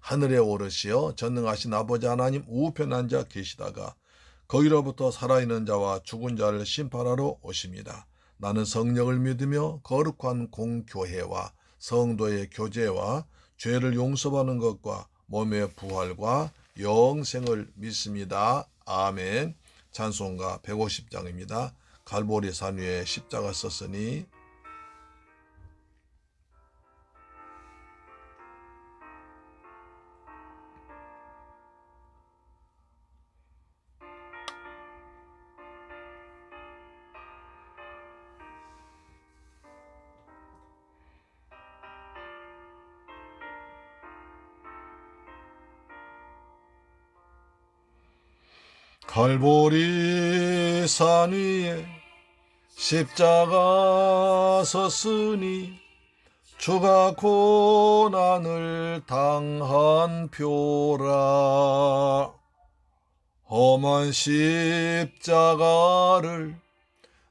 하늘에 오르시어 전능하신 아버지 하나님 우편 앉아 계시다가 거기로부터 살아있는 자와 죽은 자를 심판하러 오십니다. 나는 성령을 믿으며 거룩한 공교회와 성도의 교제와 죄를 용서받는 것과 몸의 부활과 영생을 믿습니다. 아멘. 찬송가 150장입니다. 갈보리 산 위에 십자가 썼으니 갈보리 산 위에 십자가 섰으니 주가 고난을 당한 표라. 험한 십자가를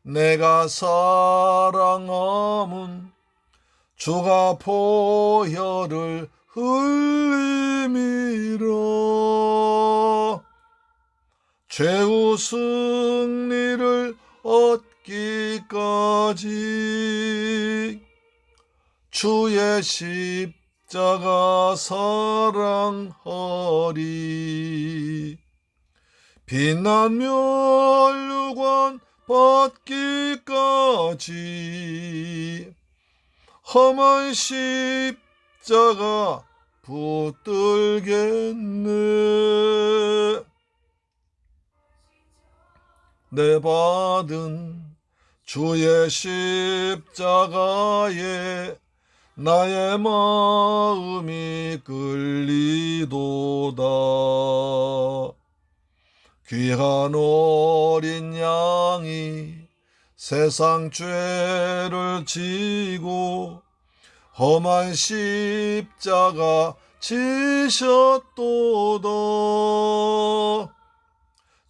내가 사랑함은 주가 보혈을 흘림이라 최후 승리를 얻기까지 주의 십자가 사랑하리. 빛난 멸류관 받기까지 험한 십자가 붙들겠네 내 받은 주의 십자가에 나의 마음이 끌리도다. 귀한 어린 양이 세상 죄를 지고 험한 십자가 지셨도다.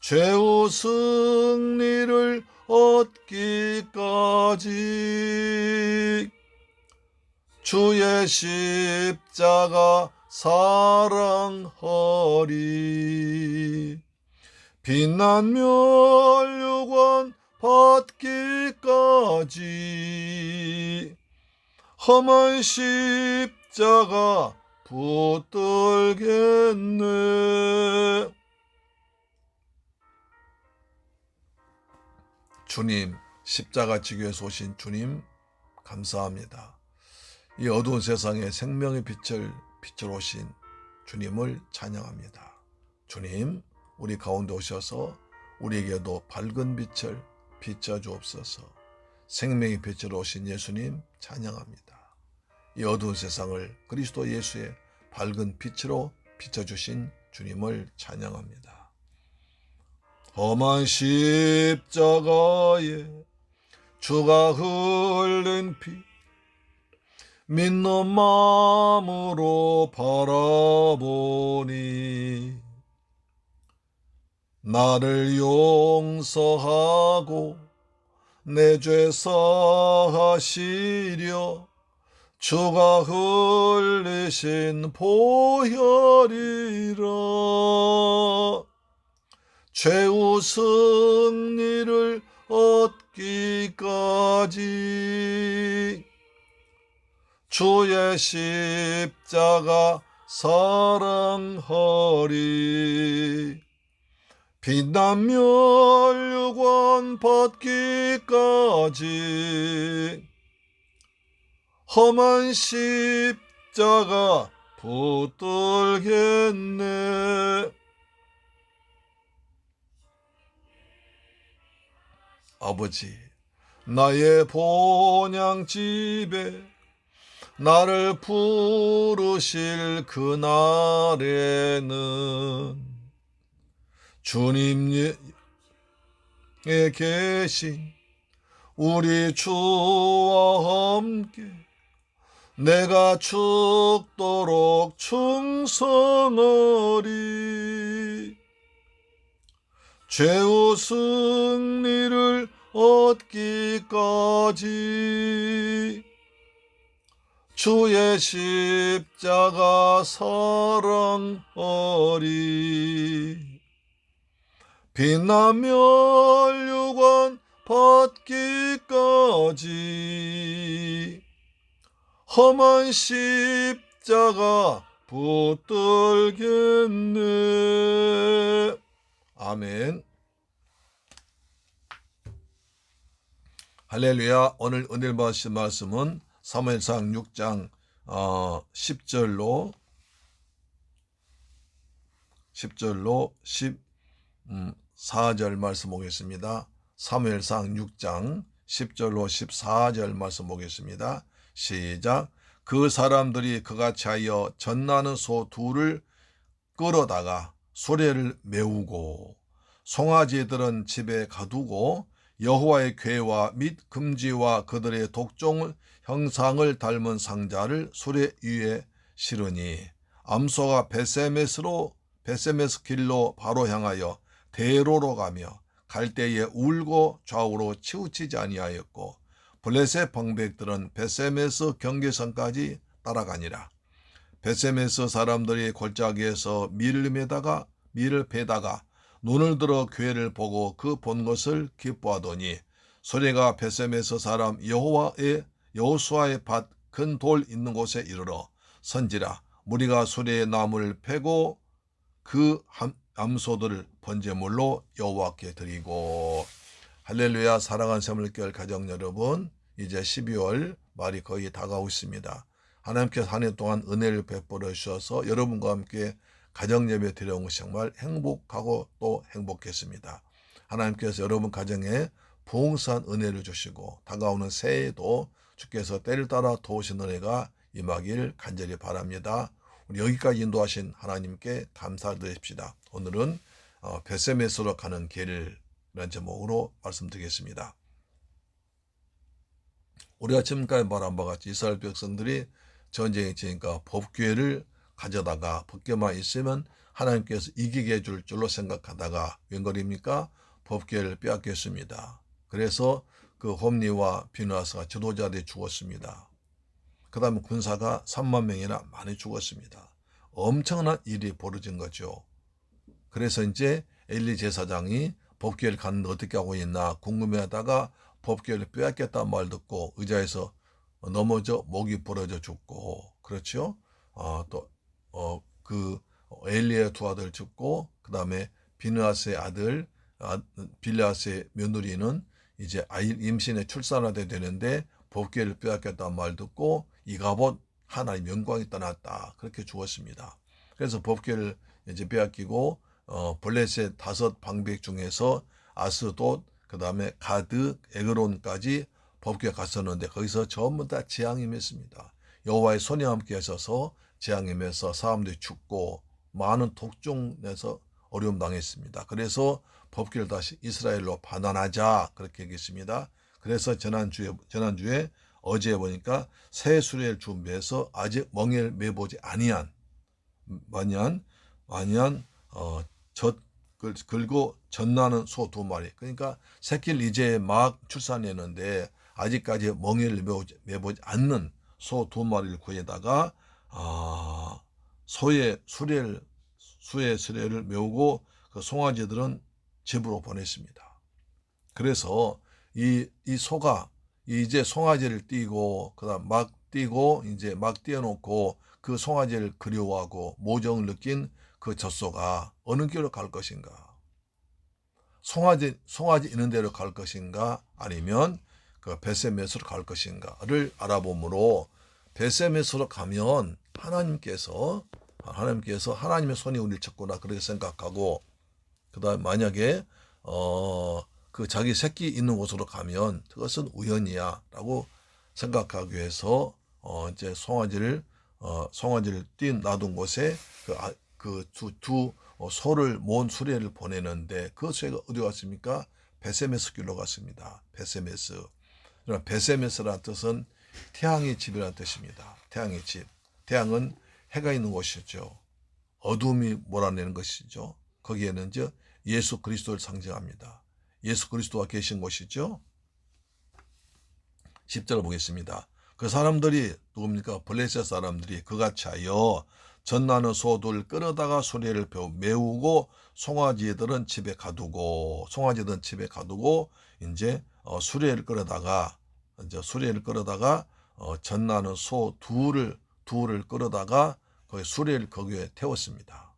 최후 승리를 얻기까지. 주의 십자가 사랑하리. 빛난 멸류관 받기까지. 험한 십자가 붙들겠네 주님, 십자가 지교에서 오신 주님, 감사합니다. 이 어두운 세상에 생명의 빛을 빛으로 오신 주님을 찬양합니다. 주님, 우리 가운데 오셔서 우리에게도 밝은 빛을 비춰 주옵소서. 생명의 빛으로 오신 예수님 찬양합니다. 이 어두운 세상을 그리스도 예수의 밝은 빛으로 비춰 주신 주님을 찬양합니다. 험한 십자가에 주가 흘린 피 믿는 마음으로 바라보니 나를 용서하고 내 죄 사하시려 주가 흘리신 보혈이라 최후 승리를 얻기까지. 주의 십자가 사랑하리. 빛난 멸류관 받기까지. 험한 십자가 붙들겠네 아버지, 나의 본향집에 나를 부르실 그날에는 주님에 계신 우리 주와 함께 내가 죽도록 충성하리 죄우 승리를 얻기까지 주의 십자가 사랑하리 빛나며 혈육원 받기까지 험한 십자가 붙들겠네 아멘 할렐루야 오늘 은혜 받으신 말씀은 사무엘상 6장 어, 10절로 10절로 14절 말씀 보겠습니다. 사무엘상 6장 10절로 14절 말씀 보겠습니다. 시작. 그 사람들이 그같이 하여 전나는 소 둘을 끌어다가 수레를 메우고 송아지들은 집에 가두고 여호와의 괴와 및 금지와 그들의 독종 형상을 닮은 상자를 수레 위에 실으니 암소가 베세메스로 베세메스 길로 바로 향하여 대로로 가며 갈 때에 울고 좌우로 치우치지 아니하였고 블레셋 방백들은 베세메스 경계선까지 따라가니라 베세메스 사람들이 골짜기에서 밀을 매다가 밀을 베다가 눈을 들어 괴를 보고 그 본 것을 기뻐하더니 소리가 베세메스 사람 여호와의 여호수아의 밭 큰 돌 있는 곳에 이르러 선지라 무리가 수레의 나무를 패고 그 함- 암소들을 번제물로 여호와께 드리고 할렐루야 사랑하는 새물결 가정 여러분 이제 12월 말이 거의 다가오고 있습니다. 하나님께서 한 해 동안 은혜를 베풀어 주셔서 여러분과 함께 가정 예배 드려온 것이 정말 행복하고 또 행복했습니다. 하나님께서 여러분 가정에 부흥산 은혜를 주시고 다가오는 새해에도 주께서 때를 따라 도우신 은혜가 임하길 간절히 바랍니다. 우리 여기까지 인도하신 하나님께 감사드립시다. 오늘은 어, 베세메스로 가는 길이라는 제목으로 말씀드리겠습니다. 우리가 지금까지 말한 바와 같이 이스라엘 백성들이 전쟁이 치니까 법궤를 가져다가 법궤만 있으면 하나님께서 이기게 해줄 줄로 생각하다가 웬걸입니까? 법궤를 빼앗겼습니다. 그래서 그 홈리와 비누아스가 지도자들이 죽었습니다. 그 다음에 군사가 3만 명이나 많이 죽었습니다. 엄청난 일이 벌어진 거죠. 그래서 이제 엘리 제사장이 법궤를 갔는데 어떻게 하고 있나 궁금해하다가 법궤를 빼앗겼다는 말 듣고 의자에서 넘어져 목이 부러져 죽고 그렇죠. 어, 또그 엘리의 두 아들 죽고 그 다음에 비느아스의 아들 아, 빌라스의 며느리는 이제 아이 임신에 출산하게 되는데 법궤를 빼앗겼다는 말 듣고 이가봇 하나님 영광이 떠났다 그렇게 죽었습니다. 그래서 법궤를 이제 빼앗기고 어, 블레셋 다섯 방백 중에서 아스돗 그 다음에 가드 에그론까지 법궤 갔었는데 거기서 전부 다 재앙임했습니다. 여호와의 손이 함께 하셔서 재앙임에서 사람들이 죽고 많은 독종에서 어려움 당했습니다. 그래서 법궤를 다시 이스라엘로 반환하자 그렇게 얘기했습니다. 그래서 지난주에 지난주에 어제 보니까 새 수레를 준비해서 아직 멍에를 매보지 아니한 만yan 만yan 어, 젖 글- 긁고 젖나는 소 두 마리. 그러니까 새끼를 이제 막 출산했는데 아직까지 멍에를 매보지, 매보지 않는 소 두 마리를 구해다가 아, 소의 수레를 수의 수레를 메우고 그 송아지들은 집으로 보냈습니다. 그래서 이, 이 소가 이제 송아지를 띄고 그다음 막 띄고 이제 막 띄워놓고 그 송아지를 그리워하고 모정을 느낀 그 젖소가 어느 길로 갈 것인가? 송아지 송아지 있는 대로 갈 것인가? 아니면 그 베세메스로 갈 것인가를 알아보므로 베세메스로 가면 하나님께서 하나님께서 하나님의 손이 우리를 쳤구나 그렇게 생각하고 그다음 만약에 어 그 자기 새끼 있는 곳으로 가면 그것은 우연이야라고 생각하기 위해서 어 이제 송아지를 어 송아지를 띈 놔둔 곳에 그그두 두 어, 소를 모은 수레를 보내는데 그 수레가 어디 갔습니까? 베세메스 길로 갔습니다. 베세메스. 그러나 베세메스라는 뜻은 태양의 집이라는 뜻입니다. 태양의 집. 태양은 해가 있는 곳이죠. 어둠이 몰아내는 것이죠. 거기에는 이제 예수 그리스도를 상징합니다. 예수 그리스도가 계신 곳이죠. 10절 보겠습니다. 그 사람들이 누굽니까? 블레셋 사람들이 그같이 하여 전나는 소들 끌어다가 배우 메우고 송아지들은 집에 가두고 송아지들은 집에 가두고 이제 어, 수레를 끌어다가 이제 수레를 끌어다가 어, 전나는 소 둘을 둘을 끌어다가 거기 수레를 거기에 태웠습니다.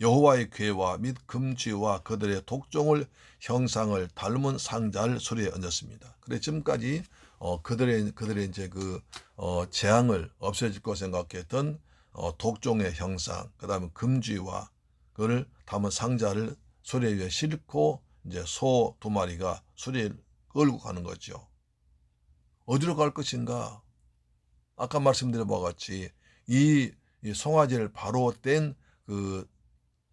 여호와의 괴와 및 금쥐와 그들의 독종을 형상을 닮은 상자를 수레에 얹었습니다. 그래 지금까지 어, 그들의 그들의 이제 그 어, 재앙을 없애질 거 생각했던 어, 독종의 형상, 그다음에 금쥐와 그를 담은 상자를 수레 위에 싣고 이제 소 두 마리가 수레를 끌고 가는 거죠. 어디로 갈 것인가? 아까 말씀드린 바와 같이 이, 이 송아지를 바로 뗀 그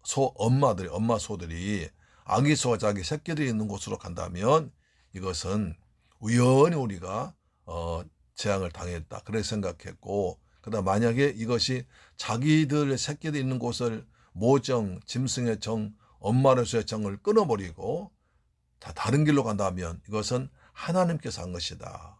소 엄마들이 엄마 소들이 아기 소가 자기 새끼들이 있는 곳으로 간다면 이것은 우연히 우리가 어 재앙을 당했다 그래 생각했고 그다음 만약에 이것이 자기들의 새끼들 있는 곳을 모정 짐승의 정 엄마로서의 정을 끊어버리고 다 다른 길로 간다면 이것은 하나님께서 한 것이다.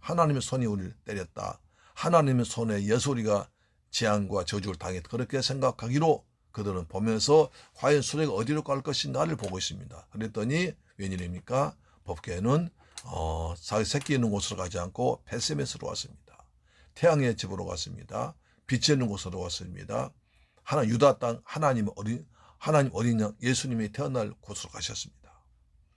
하나님의 손이 우리를 때렸다. 하나님의 손에 예소리가 재앙과 저주를 당했다. 그렇게 생각하기로 그들은 보면서 과연 수레가 어디로 갈 것인가를 보고 있습니다. 그랬더니 웬일입니까? 법계는 어, 자기 새끼 있는 곳으로 가지 않고 베세메스로 왔습니다. 태양의 집으로 갔습니다. 빛이 있는 곳으로 왔습니다. 하나 유다 땅 하나님 어린 하나님 어린 양 예수님이 태어날 곳으로 가셨습니다.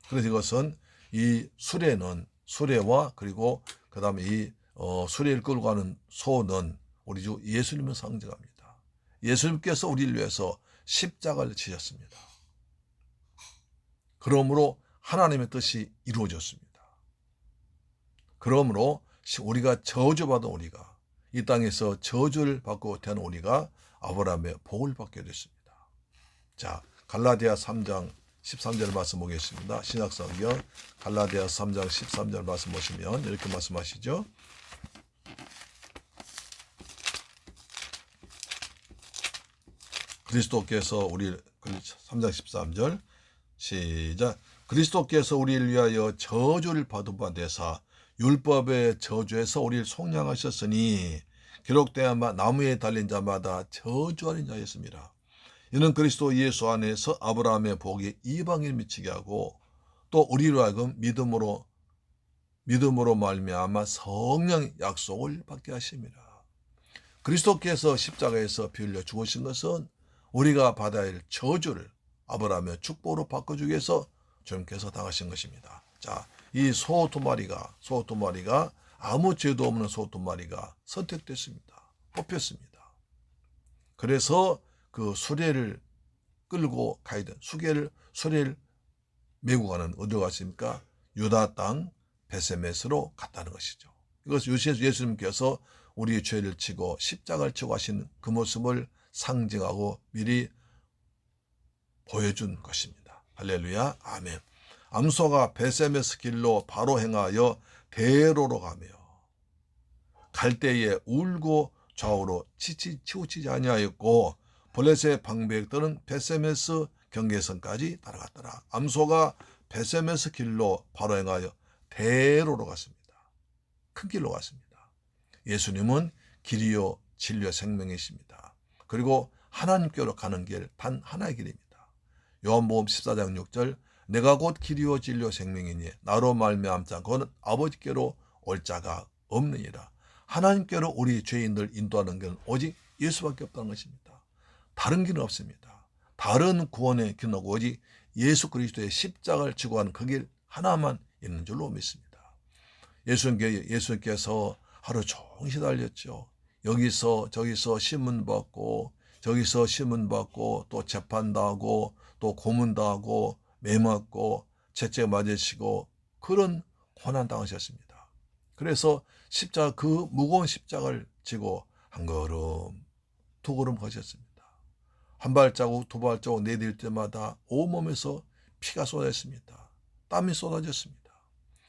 그래서 이것은 이 수레는 수레와 그리고 그 다음에 이 어, 수레를 끌고 가는 소는 우리 주 예수님을 상징합니다. 예수님께서 우리를 위해서 십자가를 지셨습니다. 그러므로 하나님의 뜻이 이루어졌습니다. 그러므로 우리가 저주받은 우리가 이 땅에서 저주를 받고 태어난 우리가 아브라함의 복을 받게 됐습니다. 자, 갈라디아 3장 13절 말씀 보겠습니다. 신약성경 갈라디아 3장 13절 말씀 보시면 이렇게 말씀하시죠. 그리스도께서 우리 3장 13절 시작 그리스도께서 우리를 위하여 저주를 받은 바 되사 율법의 저주에서 우리를 속량하셨으니 기록된 바 나무에 달린 자마다 저주하는 자였습니다. 이는 그리스도 예수 안에서 아브라함의 복이 이방인 미치게 하고 또 우리로 하여금 믿음으로 믿음으로 말미암아 성령 약속을 받게 하십니다. 그리스도께서 십자가에서 피 흘려 죽으신 것은 우리가 받아야 할 저주를 아브라함의 축복으로 바꿔주기 위해서 주님께서 당하신 것입니다. 자, 이 소 두 마리가 소 두 마리가 아무 죄도 없는 소 두 마리가 선택됐습니다. 뽑혔습니다. 그래서 그 수레를 끌고 가야 된 수계를 수레를 메고 가는 어디로 갔습니까? 유다 땅 베세메스로 갔다는 것이죠. 이것은 예수님께서 우리의 죄를 치고 십자가를 치고 하신 그 모습을 상징하고 미리 보여준 것입니다. 할렐루야, 아멘. 암소가 베세메스 길로 바로 행하여 대로로 가며 갈 때에 울고 좌우로 치치 치우치지 아니하였고 블레셋 방백들은 베세메스 경계선까지 따라갔더라. 암소가 베세메스 길로 바로 행하여 대로로 갔습니다. 큰 길로 갔습니다. 예수님은 길이요 진료 생명이십니다. 그리고 하나님께로 가는 길 단 하나의 길입니다. 요한복음 14장 6절 내가 곧 길이요 진료 생명이니 나로 말미암자 그는 아버지께로 올 자가 없느니라. 하나님께로 우리 죄인들 인도하는 길은 오직 예수밖에 없다는 것입니다. 다른 길은 없습니다. 다른 구원의 길은 오직 예수 그리스도의 십자가를 지고 하는 그 길 하나만 있는 줄로 믿습니다. 예수님께, 예수님께서 하루 종일 시달렸죠. 여기서 저기서 신문 받고 저기서 신문 받고 또 재판당하고 또 고문당하고 매맞고 채찍 맞으시고 그런 고난 당하셨습니다. 그래서 십자가 그 무거운 십자가를 지고 한 걸음 두 걸음 가셨습니다. 한 발자국 두 발자국 내딜 때마다 온몸에서 피가 쏟아졌습니다. 땀이 쏟아졌습니다.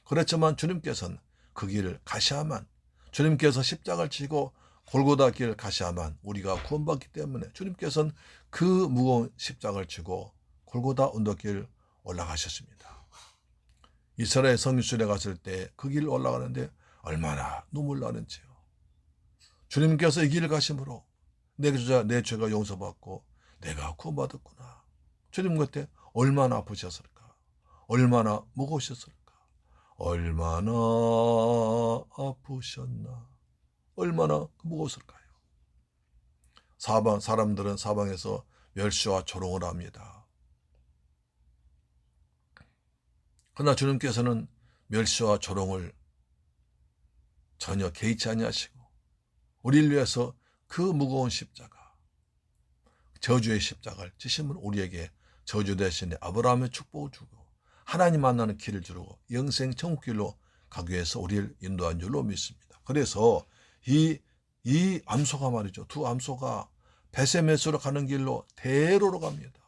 그렇지만 주님께서는 그 길을 가셔야만 주님께서 십자가를 지고 골고다 길을 가셔야만 우리가 구원받기 때문에 주님께서는 그 무거운 십자가를 지고 골고다 언덕길 올라가셨습니다. 이스라엘 성유순에 갔을 때 그 길을 올라가는데 얼마나 눈물 나는지요. 주님께서 이 길을 가심으로 내 죄가, 내 죄가 용서받고 내가 구원받았구나. 주님 그때 얼마나 아프셨을까? 얼마나 무거우셨을까? 얼마나 아프셨나? 얼마나 무거웠을까요? 사방, 사람들은 사방에서 멸시와 조롱을 합니다. 그러나 주님께서는 멸시와 조롱을 전혀 개의치 아니하시고 우리를 위해서 그 무거운 십자가 저주의 십자가를 지심으로 우리에게 저주 대신에 아브라함의 축복을 주고 하나님 만나는 길을 주고 영생 천국길로 가기 위해서 우리를 인도한 줄로 믿습니다. 그래서 이, 이 암소가 말이죠. 두 암소가 베세메스로 가는 길로 대로로 갑니다.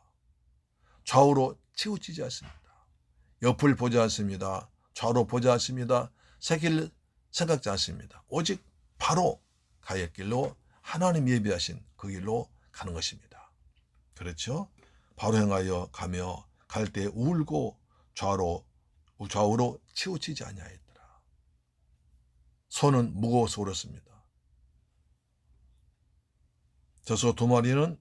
좌우로 치우치지 않습니다. 옆을 보지 않습니다. 좌우로 보지 않습니다. 새길 생각지 않습니다. 오직 바로 가의 길로 하나님 예비하신 그 길로 가는 것입니다. 그렇죠? 바로 행하여 가며 갈 때 울고 좌우로 좌우로 치우치지 아니하였더라. 손은 무거워서 울었습니다. 저소 두 마리는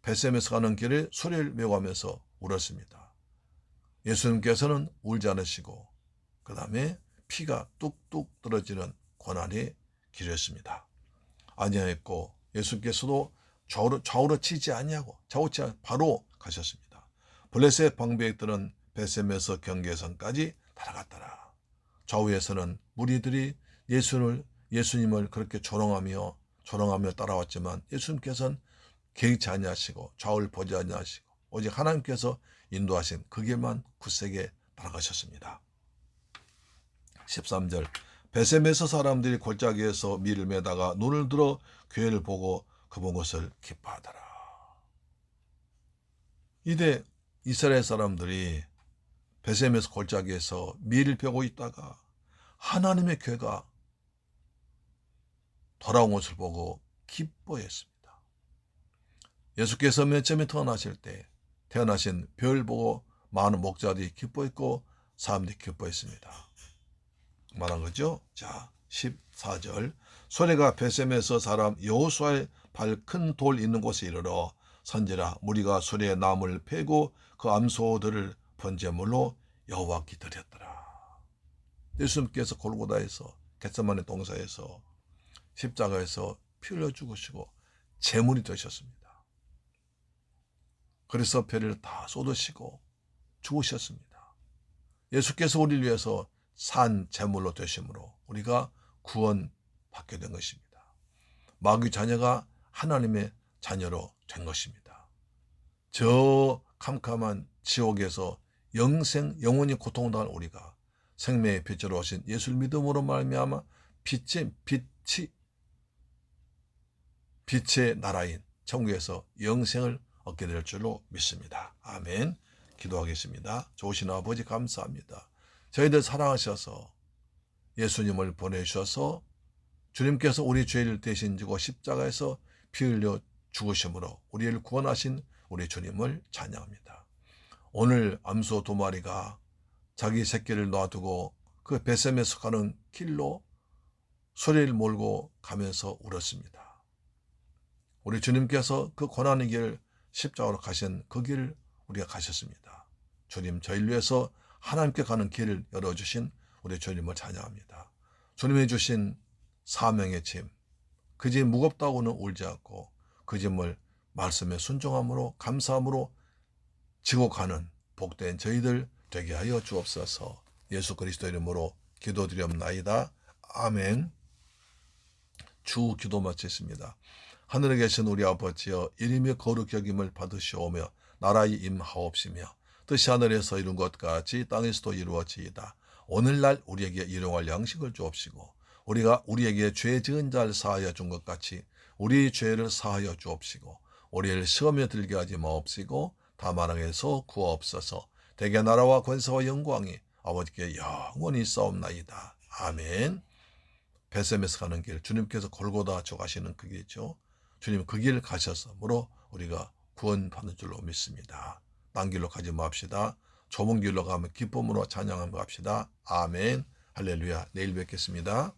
베셈에서 가는 길에 소리를 메고하면서 울었습니다. 예수님께서는 울지 않으시고 그 다음에 피가 뚝뚝 떨어지는 고난의 길이었습니다. 아니하였고 예수께서도 좌우로, 좌우로 치지 아니하고 좌우치 바로 가셨습니다. 블레셋 방백들은 베셈에서 경계선까지 달아갔더라. 좌우에서는 무리들이 예수를 예수님을 그렇게 조롱하며 조롱하며 따라왔지만 예수님께서는 개의치 아니하시고 좌우를 보지 아니하시고 오직 하나님께서 인도하신 그 길만 굳세게 따라가셨습니다. 13절 베셈에서 사람들이 골짜기에서 밀을 매다가 눈을 들어 교회를 보고 그 본 것을 기뻐하더라. 이때 이스라엘 사람들이 베셈에서 골짜기에서 밀을 펴고 있다가 하나님의 교회가 돌아온 것을 보고 기뻐했습니다. 예수께서 맨 처음에 태어나실 때 태어나신 별 보고 많은 목자들이 기뻐했고 사람들이 기뻐했습니다. 말한 거죠. 자, 14절. 소리가 베셈에서 사람 여호수아의 발 큰 돌 있는 곳에 이르러 선지라 무리가 소리의 나무를 패고 그 암소들을 번제물로 여호와께 드렸더라. 예수님께서 골고다에서 겟세마네 동사에서 십자가에서 피 흘려 죽으시고 제물이 되셨습니다. 그래서 배를 다 쏟으시고 죽으셨습니다. 예수께서 우리를 위해서 산 제물로 되심으로 우리가 구원받게 된 것입니다. 마귀 자녀가 하나님의 자녀로 된 것입니다. 저 캄캄한 지옥에서 영생 영원히 고통당할 우리가 생명의 빛으로 오신 예수를 믿음으로 말미암아 빛의 빛이 빛의 나라인 천국에서 영생을 얻게 될 줄로 믿습니다. 아멘. 기도하겠습니다. 좋으신 아버지 감사합니다. 저희들 사랑하셔서 예수님을 보내주셔서 주님께서 우리 죄를 대신 지고 십자가에서 피 흘려 죽으심으로 우리를 구원하신 우리 주님을 찬양합니다. 오늘 암소 두 마리가 자기 새끼를 놔두고 그 베셈에서 가는 길로 소리를 몰고 가면서 울었습니다. 우리 주님께서 그 고난의 길 십자가로 가신 그 길을 우리가 가셨습니다. 주님 저희를 위해서 하나님께 가는 길을 열어주신 우리 주님을 찬양합니다. 주님이 주신 사명의 짐, 그 짐 무겁다고는 울지 않고 그 짐을 말씀에 순종함으로 감사함으로 지고 가는 복된 저희들 되게 하여 주옵소서 예수 그리스도 이름으로 기도드리옵나이다. 아멘. 주 기도 마치습니다. 하늘에 계신 우리 아버지여 이름이 거룩 여김을 받으시오며 나라의 임하옵시며 뜻이 하늘에서 이룬 것 같이 땅에서도 이루어지이다. 오늘날 우리에게 일용할 양식을 주옵시고 우리가 우리에게 죄 지은 자를 사하여 준 것 같이 우리 죄를 사하여 주옵시고 우리를 시험에 들게 하지 마옵시고 다만 하게서 구하옵소서 대개 나라와 권세와 영광이 아버지께 영원히 싸움나이다. 아멘. 베셈에서 가는 길 주님께서 골고다 저 가시는 그 길이죠. 주님 그 길 가셔서 무로 우리가 구원받는 줄로 믿습니다. 딴 길로 가지 맙시다. 좁은 길로 가면 기쁨으로 찬양하며 갑시다. 아멘. 할렐루야. 내일 뵙겠습니다.